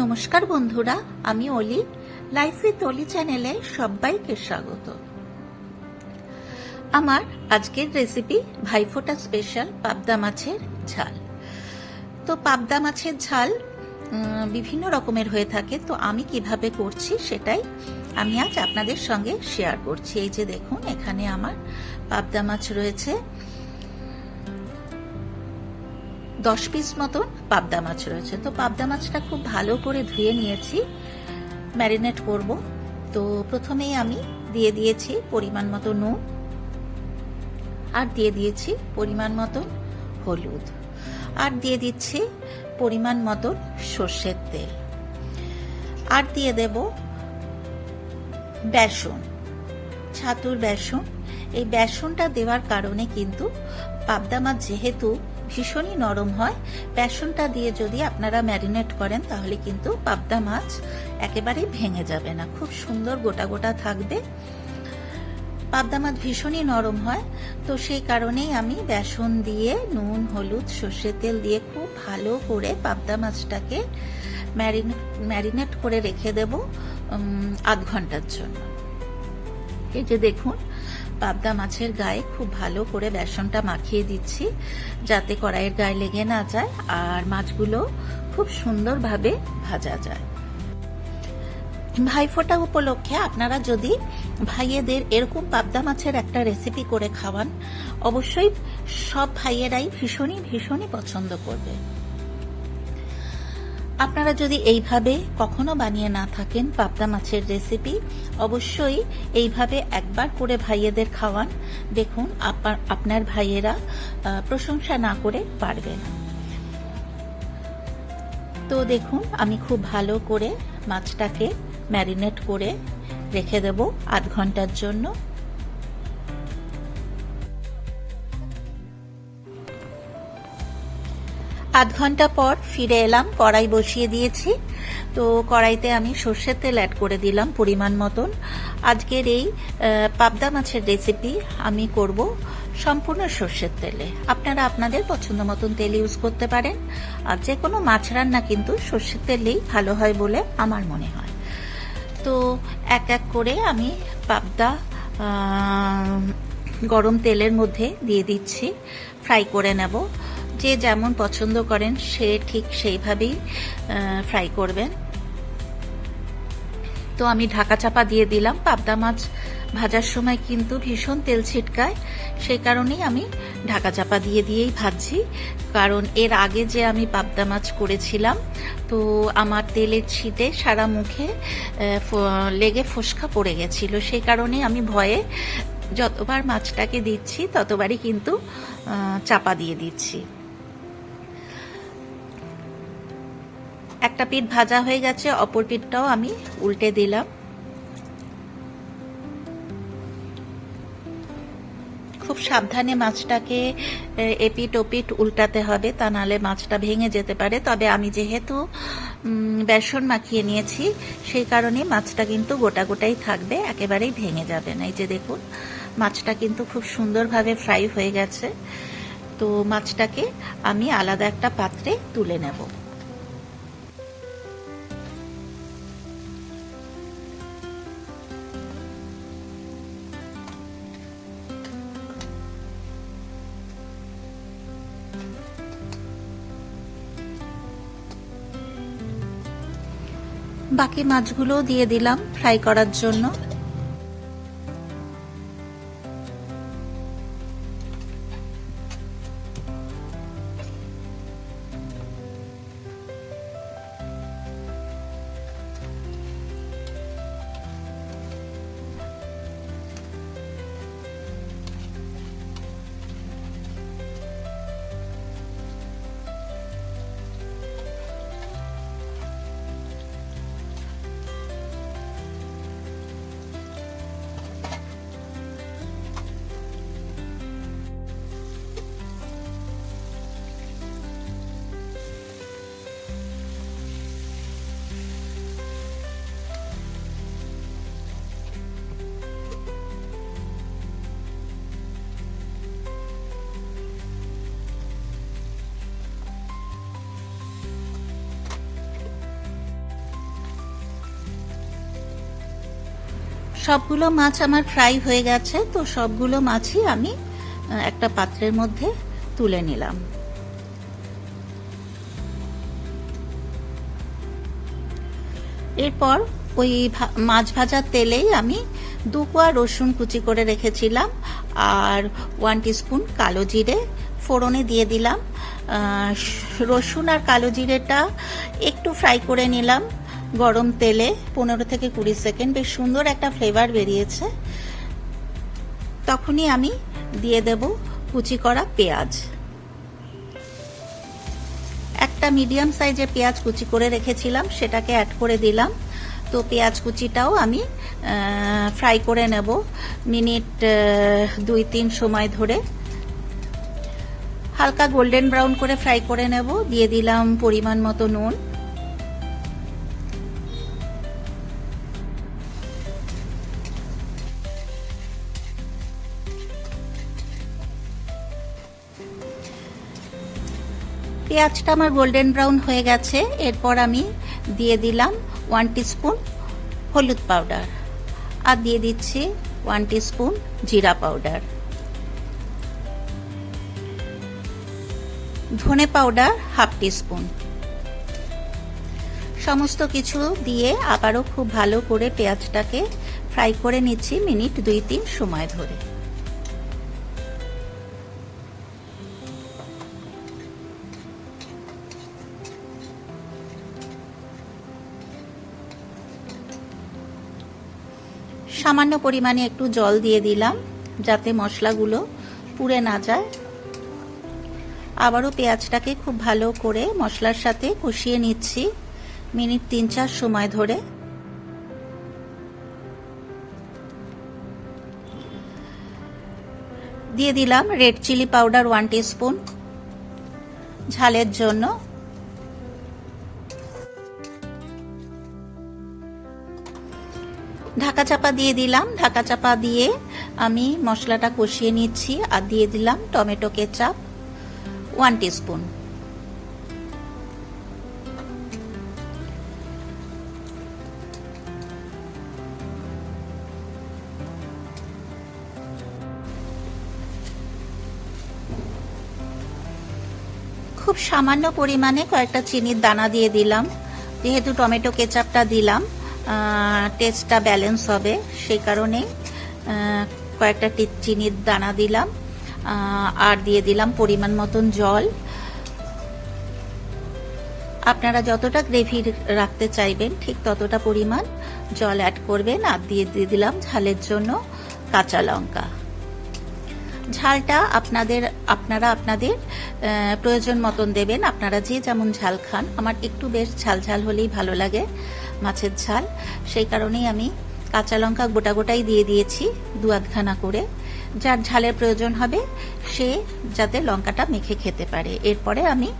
নমস্কার বন্ধুরা, আমি অলি। লাইফ উইথ অলি চ্যানেলে সবাইকে স্বাগত। আমার আজকের রেসিপি ভাইফোঁটা স্পেশাল পাবদা মাছের ঝাল। তো পাবদা মাছের ঝাল বিভিন্ন রকমের হয়ে থাকে, তো আমি কীভাবে করছি সেটাই আমি আজ আপনাদের সঙ্গে শেয়ার করছি। এই যে দেখুন, এখানে আমার পাবদা মাছ রয়েছে। দশ পিস মতন পাবদা মাছ রয়েছে। তো পাবদা মাছটা খুব ভালো করে ধুয়ে নিয়েছি ম্যারিনেট করব। তো প্রথমেই আমি দিয়ে দিয়েছি পরিমাণ মতো নুন আর দিয়ে দিয়েছি পরিমাণ মতন হলুদ আর দিয়ে দিচ্ছি পরিমাণ মতন সর্ষের তেল। আর দিয়ে দেব বেসন, ছাতুর বেসন। এই বেসনটা দেওয়ার কারণে কিন্তু পাবদা মাছ যেহেতু ভীষণই নরম হয়। বেসনটা দিয়ে যদি আপনারা ম্যারিনেট করেন, তাহলে কিন্তু পাবদা মাছ একেবারেই ভেঙে যাবে না। খুব সুন্দর গোটা গোটা থাকবে। পাবদা মাছ ভীষণই নরম হয়। তো সেই কারণেই আমি বেসন দিয়ে, নুন, হলুদ, সর্ষের তেল দিয়ে খুব ভালো করে পাবদা মাছটাকে ম্যারিনেট ম্যারিনেট করে রেখে দেব আধ ঘণ্টার জন্য। এই যে দেখুন পাবদা মাছের গায়ে খুব ভালো করে বেসনটা মাখিয়ে দিচ্ছি, যাতে কড়াইয়ের গায়ে লেগে না যায় আর মাছগুলো খুব সুন্দরভাবে ভাজা যায়। ভাইফোঁটা উপলক্ষে আপনারা যদি ভাইয়েদের এরকম পাবদা মাছের একটা রেসিপি করে খাওয়ান, অবশ্যই সব ভাইয়েরাই ভীষণই ভীষণই পছন্দ করবে। আপনারা যদি এইভাবে কখনো বানিয়ে না থাকেন পাবদা মাছের রেসিপি অবশ্যই এইভাবে একবার করে ভাইয়েদের খাওয়ান। দেখুন, আপা- আপনার ভাইয়েরা প্রশংসা না করে পারবে না। তো দেখুন, আমি খুব ভালো করে মাছটাকে ম্যারিনেট করে রেখে দেব আধ ঘণ্টার জন্য। আধ ঘণ্টা পর ফিরে এলাম, কড়াই বসিয়ে দিয়েছি। তো কড়াইতে আমি সর্ষের তেল অ্যাড করে দিলাম পরিমাণ মতন। আজকের এই পাবদা মাছের রেসিপি আমি করব সম্পূর্ণ সর্ষের তেলে। আপনারা আপনাদের পছন্দ মতন তেল ইউজ করতে পারেন। আর যে কোনো মাছ রান্না কিন্তু সর্ষের তেলেই ভালো হয় বলে আমার মনে হয়। তো এক এক করে আমি পাবদা গরম তেলের মধ্যে দিয়ে দিচ্ছি। ফ্রাই করে নেব। যে যেমন পছন্দ করেন, সে ঠিক সেইভাবেই ফ্রাই করবেন। তো আমি ঢাকা চাপা দিয়ে দিলাম। পাবদা মাছ ভাজার সময় কিন্তু ভীষণ তেল ছিটকায়, সেই কারণেই আমি ঢাকা চাপা দিয়ে দিয়েই ভাজছি। কারণ এর আগে যে আমি পাবদা মাছ করেছিলাম, তো আমার তেলের ছিটে সারা মুখে লেগে ফোসকা পড়ে গেছিল। সেই কারণে আমি ভয়ে যতবার মাছটাকে দিচ্ছি, ততবারই কিন্তু চাপা দিয়ে দিচ্ছি। একটা পিঠ ভাজা হয়ে গেছে, অপর পিঠটাও আমি উল্টে দিলাম। খুব সাবধানে মাছটাকে এপিট ওপিট উল্টাতে হবে, তা নাহলে মাছটা ভেঙে যেতে পারে। তবে আমি যেহেতু বেসন মাখিয়ে নিয়েছি, সেই কারণে মাছটা কিন্তু গোটা গোটাই থাকবে, একেবারেই ভেঙে যাবে না। এই যে দেখুন, মাছটা কিন্তু খুব সুন্দরভাবে ফ্রাই হয়ে গেছে। তো মাছটাকে আমি আলাদা একটা পাত্রে তুলে নেব। বাকি মাছগুলোও দিয়ে দিলাম ফ্রাই করার জন্য। সবগুলো মাছ আমার ফ্রাই হয়ে গেছে, তো সবগুলো মাছই আমি একটা পাত্রের মধ্যে তুলে নিলাম। এরপর ওই মাছ ভাজার তেলেই আমি দু কোয়া রসুন কুচি করে রেখেছিলাম, আর ওয়ান টিস্পুন কালো জিরে ফোড়নে দিয়ে দিলাম। রসুন আর কালো জিরেটা একটু ফ্রাই করে নিলাম। গরম তেলে পনেরো থেকে কুড়ি সেকেন্ড, বেশ সুন্দর একটা ফ্লেভার বেরিয়েছে। তখনই আমি দিয়ে দেব কুচি করা পেঁয়াজ। একটা মিডিয়াম সাইজের পেঁয়াজ কুচি করে রেখেছিলাম, সেটাকে অ্যাড করে দিলাম। তো পেঁয়াজ কুচিটাও আমি ফ্রাই করে নেব মিনিট দুই তিন সময় ধরে। হালকা গোল্ডেন ব্রাউন করে ফ্রাই করে নেব। দিয়ে দিলাম পরিমাণ মতো নুন। পেঁয়াজটা আমার গোল্ডেন ব্রাউন হয়ে গেছে। এরপর আমি দিয়ে দিলাম ওয়ান স্পুন হলুদ পাউডার আর দিয়ে দিচ্ছি ওয়ান স্পুন জিরা পাউডার ধনে পাউডার হাফ স্পুন সমস্ত কিছু দিয়ে আবারও খুব ভালো করে পেঁয়াজটাকে ফ্রাই করে নিচ্ছি মিনিট দুই তিন সময় ধরে। সামান্য পরিমাণে একটু জল দিয়ে দিলাম, যাতে মশলাগুলো পুড়ে না যায়। আবারও পেঁয়াজটাকে খুব ভালো করে মশলার সাথে কষিয়ে নিচ্ছি মিনিট তিন চার সময় ধরে। দিয়ে দিলাম red chilli powder one spoon ঝালের জন্য। ঢাকা চাপা দিয়ে দিলাম। ঢাকা চাপা দিয়ে আমি মশলাটা কষিয়ে নিচ্ছি আর দিয়ে দিলাম টমেটো কেচাপ ওয়ান স্পুন খুব সামান্য পরিমাণে কয়েকটা চিনির দানা দিয়ে দিলাম। যেহেতু টমেটো কেচাপটা দিলাম টেস্টটা ব্যালেন্স হবে। সেই কারণে কয়েকটা চিনির দানা দিলাম আর দিয়ে দিলাম পরিমাণ মতন জল। আপনারা যতটা গ্রেভি রাখতে চাইবেন, ঠিক ততটা পরিমাণ জল অ্যাড করবেন আর দিয়ে দিয়ে দিলাম ঝালের জন্য কাঁচা লঙ্কা। ঝালটা আপনাদের, আপনারা আপনাদের প্রয়োজন মতন দেবেন। আপনারা যে যেমন ঝাল খান, আমার একটু বেশ ঝাল ঝাল হলেই ভালো লাগে। মাছের ঝাল। সেই কারণেই আমি কাঁচা লঙ্কা গোটা গোটাই দিয়ে দিয়েছি দু আধখানা করে। যার ঝালের প্রয়োজন হবে, সে যাতে লঙ্কাটা মেখে খেতে পারে। এরপরে আমি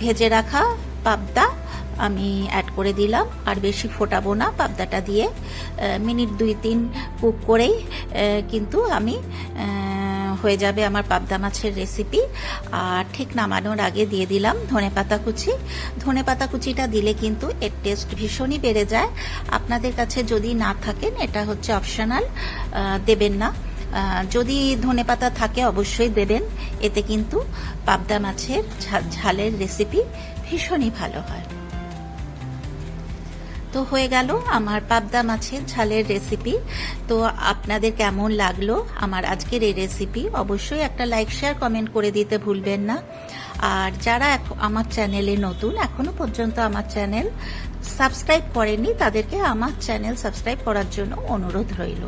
ভেজে রাখা পাবদা আমি অ্যাড করে দিলাম। আর বেশি ফোটাবো না পাবদাটা দিয়ে। মিনিট দুই তিন কুক করেই কিন্তু আমি হয়ে যাবে আমার পাবদা মাছের রেসিপি আর ঠিক নামানোর আগে দিয়ে দিলাম ধনে পাতা কুচি। ধনে পাতা কুচিটা দিলে কিন্তু এর টেস্ট ভীষণই বেড়ে যায়। আপনাদের কাছে যদি না থাকেন, এটা হচ্ছে অপশনাল দেবেন না। যদি ধনে পাতা থাকে অবশ্যই দেবেন। এতে কিন্তু পাবদা মাছের ঝালের রেসিপি ভীষণই ভালো হয়। তো হয়ে গেল আমার পাবদা মাছের ঝালের রেসিপি তো আপনাদের কেমন লাগল আমার আজকের এই রেসিপি অবশ্যই একটা লাইক শেয়ার কমেন্ট করে দিতে ভুলবেন না। আর যারা আমার চ্যানেলে নতুন, এখনও পর্যন্ত আমার চ্যানেল সাবস্ক্রাইব করেননি, তাদেরকে আমার চ্যানেল সাবস্ক্রাইব করার জন্য অনুরোধ রইল।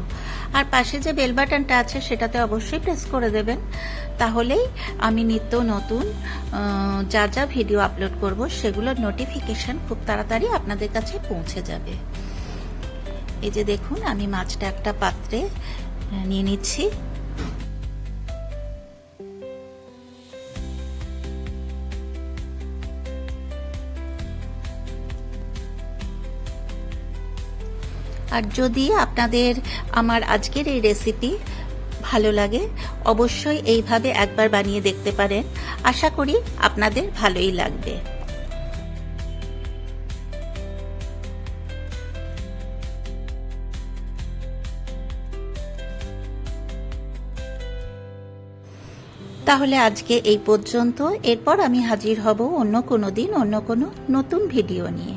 আর পাশে যে বেল বাটনটা আছে, সেটাতে অবশ্যই প্রেস করে দেবেন। তাহলেই আমি নিত্য নতুন যা যা ভিডিও আপলোড করব, সেগুলোর নোটিফিকেশন খুব তাড়াতাড়ি আপনাদের কাছে পৌঁছে যাবে। এই যে দেখুন, আমি মাছটা একটা পাত্রে নিয়ে নিচ্ছি। আর যদি আপনাদের আমার আজকের এই রেসিপি ভালো লাগে, অবশ্যই এইভাবে একবার বানিয়ে দেখতে পারেন। আশা করি আপনাদের ভালোই লাগবে। তাহলে আজকে এই পর্যন্ত। এরপর আমি হাজির হব অন্য কোনো দিন, অন্য কোনো নতুন ভিডিও নিয়ে।